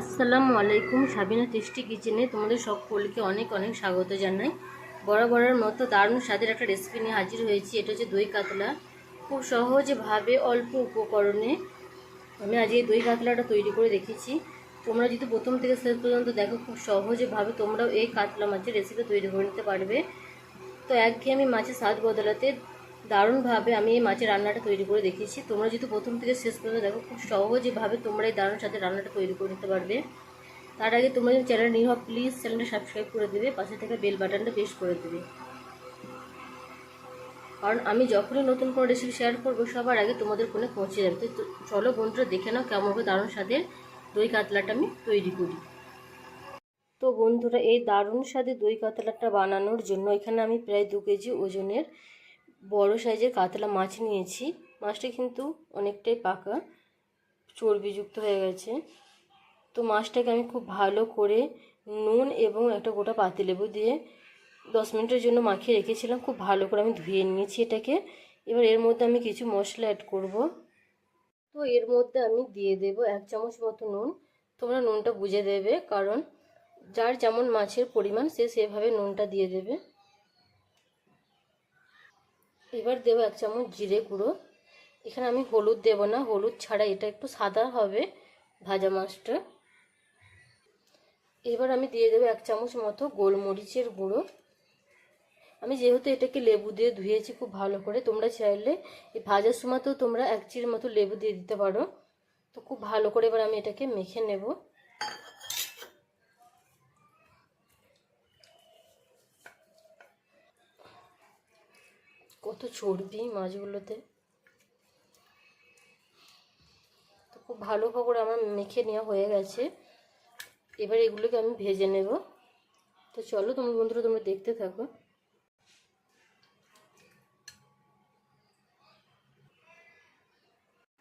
আসসালামু আলাইকুম, সাবিনা টেস্টি কিচেনে তোমাদের সকলকে অনেক অনেক স্বাগত জানাই। বরাবরের মতো দারুণ স্বাদের একটা রেসিপি নিয়ে হাজির হয়েছি, এটা হচ্ছে দই কাতলা। খুব সহজভাবে অল্প উপকরণে আমি আজ এই দই কাতলাটা তৈরি করে দেখেছি তোমরা যদি প্রথম থেকে শেষ পর্যন্ত দেখো, খুব সহজভাবে তোমরাও এই কাতলা মাছের রেসিপি তৈরি করে নিতে পারবে। তো একঘেয়েমি মাছের স্বাদ বদলাতে দারুণভাবে আমি এই মাছের রান্নাটা তৈরি করে দেখিয়েছি। তোমরা যদি প্রথম থেকে শেষ পর্যন্ত দেখো, খুব সহজেভাবে তোমরা এই দারুণ সাথে রান্নাটা তৈরি করে নিতে পারবে। তার আগে তোমরা যদি চ্যানেল নিয়ে প্লিজ চ্যানেলটা সাবস্ক্রাইব করে দেবে, পাশে থেকে বেল বাটনটা প্রেস করে দেবে। কারণ আমি যখনই নতুন কোনো রেসিপি শেয়ার করব, সবার আগে তোমাদের ফোনে পৌঁছে যাবে। তো চলো বন্ধুরা, দেখে নাও কেমন হবে দারুণ স্বাদের দই কাতলাটা আমি তৈরি করি। তো বন্ধুরা, এই দারুণ স্বাদের দই কাতলাটা বানানোর জন্য এখানে আমি প্রায় দু কেজি ওজনের বড় সাইজের কাতলা মাছ নিয়েছি। মাছটা কিন্তু অনেকটাই পাকা, চর্বিযুক্ত হয়ে গেছে। তো মাছটাকে আমি খুব ভালো করে নুন এবং একটা গোটা পাতিলেবু দিয়ে দশ মিনিটের জন্য মাখিয়ে রেখেছিলাম। খুব ভালো করে আমি ধুয়ে নিয়েছি এটাকে। এবার এর মধ্যে আমি কিছু মশলা অ্যাড করব। তো এর মধ্যে আমি দিয়ে দেব এক চামচ মতো নুন। তোমরা নুনটা বুঝে দেবে, কারণ যার যেমন মাছের পরিমাণ সে সেভাবে নুনটা দিয়ে দেবে। এবার দেবো এক চামচ জিরে গুঁড়ো। এখানে আমি হলুদ দেব না, হলুদ ছাড়া এটা একটু সাদা হবে ভাজা মাছটা। এবার আমি দিয়ে দেবো এক চামচ মতো গোলমরিচের গুঁড়ো। আমি যেহেতু এটাকে লেবু দিয়ে ধুয়েছি খুব ভালো করে, তোমরা চাইলে এই ভাজার সময়তেও তোমরা এক চির মতো লেবু দিয়ে দিতে পারো। তো খুব ভালো করে এবার আমি এটাকে মেখে নেব। কত চর্বি মাছগুলোতে। তো খুব ভালো করে আমার মেখে নেওয়া হয়ে গেছে। এবার এগুলোকে আমি ভেজে নেব। তো চলো তোমরা বন্ধুরা, তোমরা দেখতে থাকো।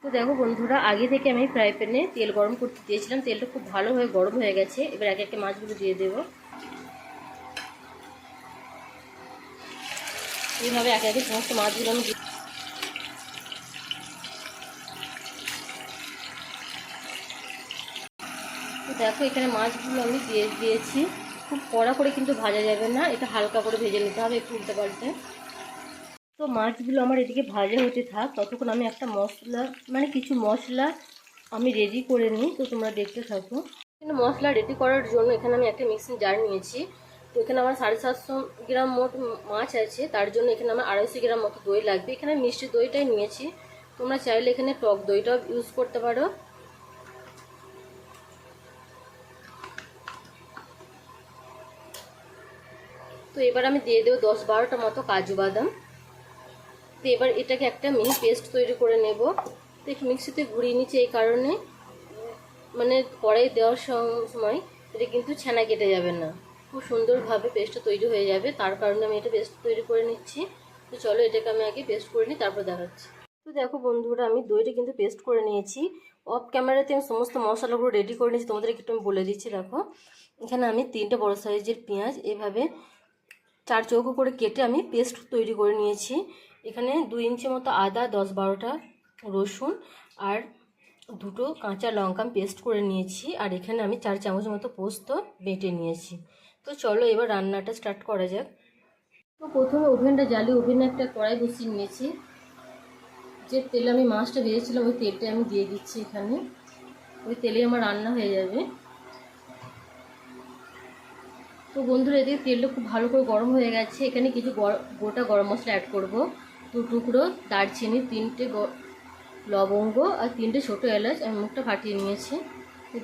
তো দেখো বন্ধুরা, আগে থেকে আমি ফ্রাই প্যানে তেল গরম করতে দিয়েছিলাম। তেলটা খুব ভালোভাবে গরম হয়ে গেছে। এবার একে একে মাছগুলো দিয়ে দেবো। এইভাবে একে একে সমস্ত মাছগুলো আমি দেখো, এখানে মাছগুলো আমি দিয়ে দিয়েছি। খুব কড়া করে কিন্তু ভাজা যাবে না, এটা হালকা করে ভেজে নিতে হবে একটু উল্টে পাল্টে। তো মাছগুলো আমার এদিকে ভাজা হতে থাক, ততক্ষণ আমি একটা মশলা মানে কিছু মশলা আমি রেডি করে নিই, তো তোমরা দেখতে থাকো। এখানে মশলা রেডি করার জন্য এখানে আমি একটা মিক্সিং জার নিয়েছি। তো এখানে আমার সাড়ে সাতশো গ্রাম মোট মাছ আছে, তার জন্য এখানে আমার আড়াইশো গ্রাম মতো দই লাগবে। এখানে মিষ্টি দইটাই নিয়েছি, তোমরা চাইলে এখানে টক দইটাও ইউজ করতে পারো। তো এবার আমি দিয়ে দেবো দশ বারোটা মতো কাজু বাদাম। তো এবার এটাকে একটা মিনি পেস্ট তৈরি করে নেব। তো একটু মিক্সিতে ঘুরিয়ে নিচ্ছি এই কারণে। মানে কড়াই দেওয়ার সময়, এটা কিন্তু ছানা কেটে যাবে না। খুব সুন্দরভাবে পেস্টটা তৈরি হয়ে যাবে। তার কারণে আমি এটা পেস্ট তৈরি করে নিচ্ছি। তো চলো এটাকে আমি আগে পেস্ট করে নিই, তারপর দেখাচ্ছি। তো দেখো বন্ধুরা, আমি দইটা কিন্তু পেস্ট করে নিয়েছি। অফ ক্যামেরাতে আমি সমস্ত মশলাগুলো রেডি করে নিয়েছি। তোমাদেরকে একটু আমি বলে দিচ্ছি, দেখো। এখানে আমি তিনটে বড় সাইজের পেঁয়াজ এভাবে চার চৌকো করে কেটে আমি পেস্ট তৈরি করে নিয়েছি। এখানে দুই ইঞ্চি মতো আদা, দশ বারোটা রসুন আর দুটো কাঁচা লঙ্কা পেস্ট করে নিয়েছি। আর এখানে আমি চার চামচ মতো পোস্ত বেটে নিয়েছি। তো চলো এবার রান্নাটা স্টার্ট করা যাক। তো প্রথমে ওভেনটা জ্বালিয়ে ওভেনে একটা কড়াই বসিয়ে নিয়েছি। যে তেলে আমি মাছটা ভেজেছিলাম, ওই তেলটা আমি দিয়ে দিচ্ছি এখানে। ওই তেলে আমার রান্না হয়ে যাবে। তো বন্ধুরা, এদিকে তেলটা খুব ভালো করে গরম হয়ে গেছে। এখানে কিছু গোটা গরম মশলা অ্যাড করব। দু টুকরো দারচিনি, তিনটে লবঙ্গ আর তিনটে ছোটো এলাচ। আমি মুখটা ফাটিয়ে নিয়েছি।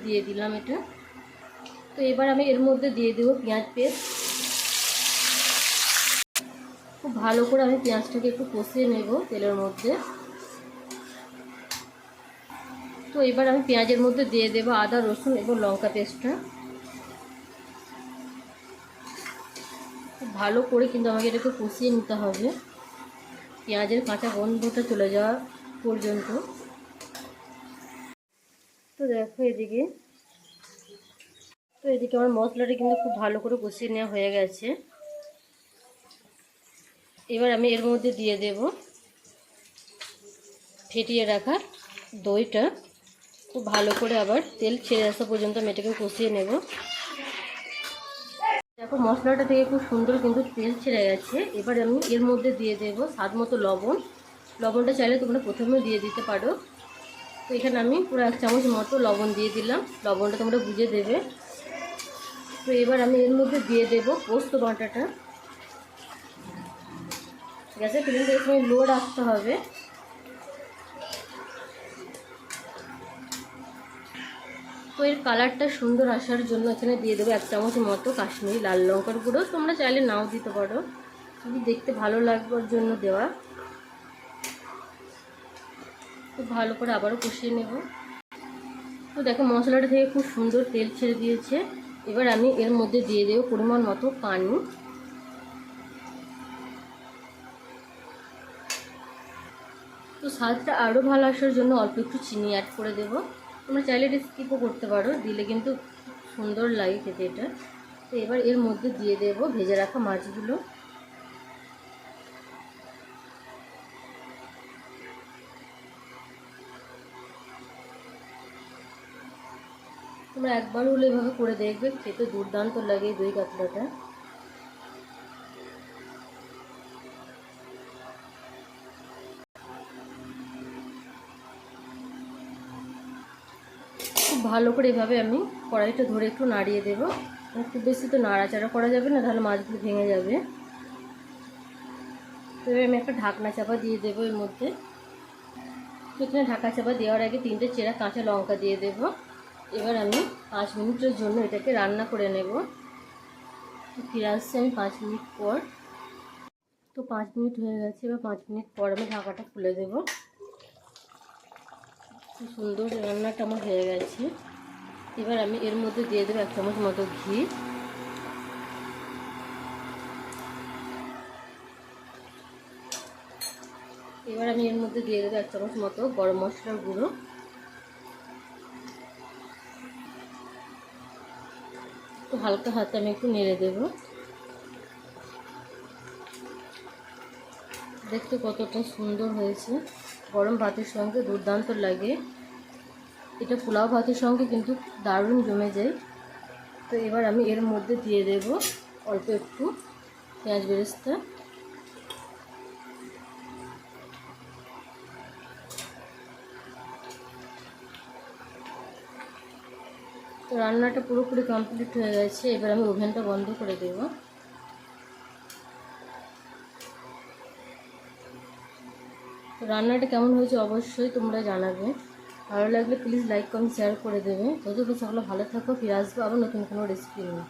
দিয়ে দিলাম এটা। তো এবার আমি এর মধ্যে দিয়ে দেবো পেঁয়াজ পেস্ট। খুব ভালো করে আমি পেঁয়াজটাকে একটু কষিয়ে নেব তেলের মধ্যে। তো এবার আমি পেঁয়াজের মধ্যে দিয়ে দেবো আদা, রসুন এবং লঙ্কা পেস্টটা। খুব ভালো করে কিন্তু আমাকে এটাকে কষিয়ে নিতে হবে। পেঁয়াজের কাঁচা গন্ধটা চলে যাওয়া পর্যন্ত। তো দেখো এদিকে তো এদিকে আমার মশলাটা কিন্তু খুব ভালো করে কষিয়ে নেওয়া হয়ে গেছে। এবার আমি এর মধ্যে দিয়ে দেব ফেটিয়ে রাখা দইটা। খুব ভালো করে আবার তেল ছেড়ে আসা পর্যন্ত আমি এটাকে কষিয়ে নেব। দেখো, মশলাটা থেকে খুব সুন্দর কিন্তু তেল ছেড়ে গেছে। এবার আমি এর মধ্যে দিয়ে দেব স্বাদ মতো লবণ। লবণটা চাইলে তোমরা প্রথমে দিয়ে দিতে পারো। তো এখানে আমি পুরো এক চামচ মতো লবণ দিয়ে দিলাম। লবণটা তোমরা বুঝে দেবে। তো এবার আমি এর মধ্যে দিয়ে দেব পোস্ত বাটাটা। গ্যাসের ফিলিংটা এখানে লো রাখতে হবে। তো এর কালারটা সুন্দর আসার জন্য এখানে দিয়ে দেবো এক চামচ মতো কাশ্মীরি লাল লঙ্কার গুঁড়ো। তোমরা চাইলে নাও দিতে পারো। শুধু দেখতে ভালো লাগবার জন্য দেওয়া। খুব ভালো করে আবারও কষিয়ে নেব। তো দেখো, মশলাটা থেকে খুব সুন্দর তেল ছেড়ে দিয়েছে। এবার আমি এর মধ্যে দিয়ে দেবো পরিমাণ মতো পানি। তো স্বাদটা আরও ভালো আসার জন্য অল্প একটু চিনি অ্যাড করে দেবো। তোমরা চাইলে এটা স্কিপও করতে পারো, দিলে কিন্তু সুন্দর লাগে খেতে এটা। তো এবার এর মধ্যে দিয়ে দেবো ভেজে রাখা মাছগুলো। তোমরা একবার হলে এভাবে করে দেখবে, খেতে দুর্দান্ত লাগে দই কাতলাটা। খুব ভালো করে এভাবে আমি কড়াইটা ধরে একটু নাড়িয়ে দেবো। খুব বেশি তো নাড়াচাড়া করা যাবে না, তাহলে মাছগুলো ভেঙে যাবে। তো আমি একটা ঢাকনা চাপা দিয়ে দেবো এর মধ্যে। এখানে ঢাকা চাপা দেওয়ার আগে তিনটে চেরা কাঁচা লঙ্কা দিয়ে দেবো। এবার আমি পাঁচ মিনিটের জন্য এটাকে রান্না করে নেব। ফিরে আসছি আমি পাঁচ মিনিট পর। তো পাঁচ মিনিট হয়ে গেছে, এবার পাঁচ মিনিট পর আমি ঢাকাটা খুলে দেবো। খুব সুন্দর রান্নাটা আমার হয়ে গেছে। এবার আমি এর মধ্যে দিয়ে দেবো এক চামচ মতো ঘি। এবার আমি এর মধ্যে দিয়ে দেবো এক চামচ মতো গরম মশলার গুঁড়ো। হালকা হাতে আমি একটু নেড়ে দেব। দেখতে কতটা সুন্দর হয়েছে। গরম ভাতের সঙ্গে দুর্দান্ত লাগে। এটা পোলাও ভাতের সঙ্গে কিন্তু দারুণ জমে যায়। তো এবার আমি এর মধ্যে দিয়ে দেব অল্প একটু পেঁয়াজ বেরেস্তা। তো রান্নাটা পুরোপুরি কমপ্লিট হয়ে গেছে, এবার আমি ওভেনটা বন্ধ করে দেব। তো রান্নাটা কেমন হয়েছে অবশ্যই তোমরা জানাবে। ভালো লাগলে প্লিজ লাইক কমেন্ট শেয়ার করে দেবে। যত সকলে ভালো থাকো, ফিরে আসব আবার নতুন কোনো রেসিপি নিয়ে।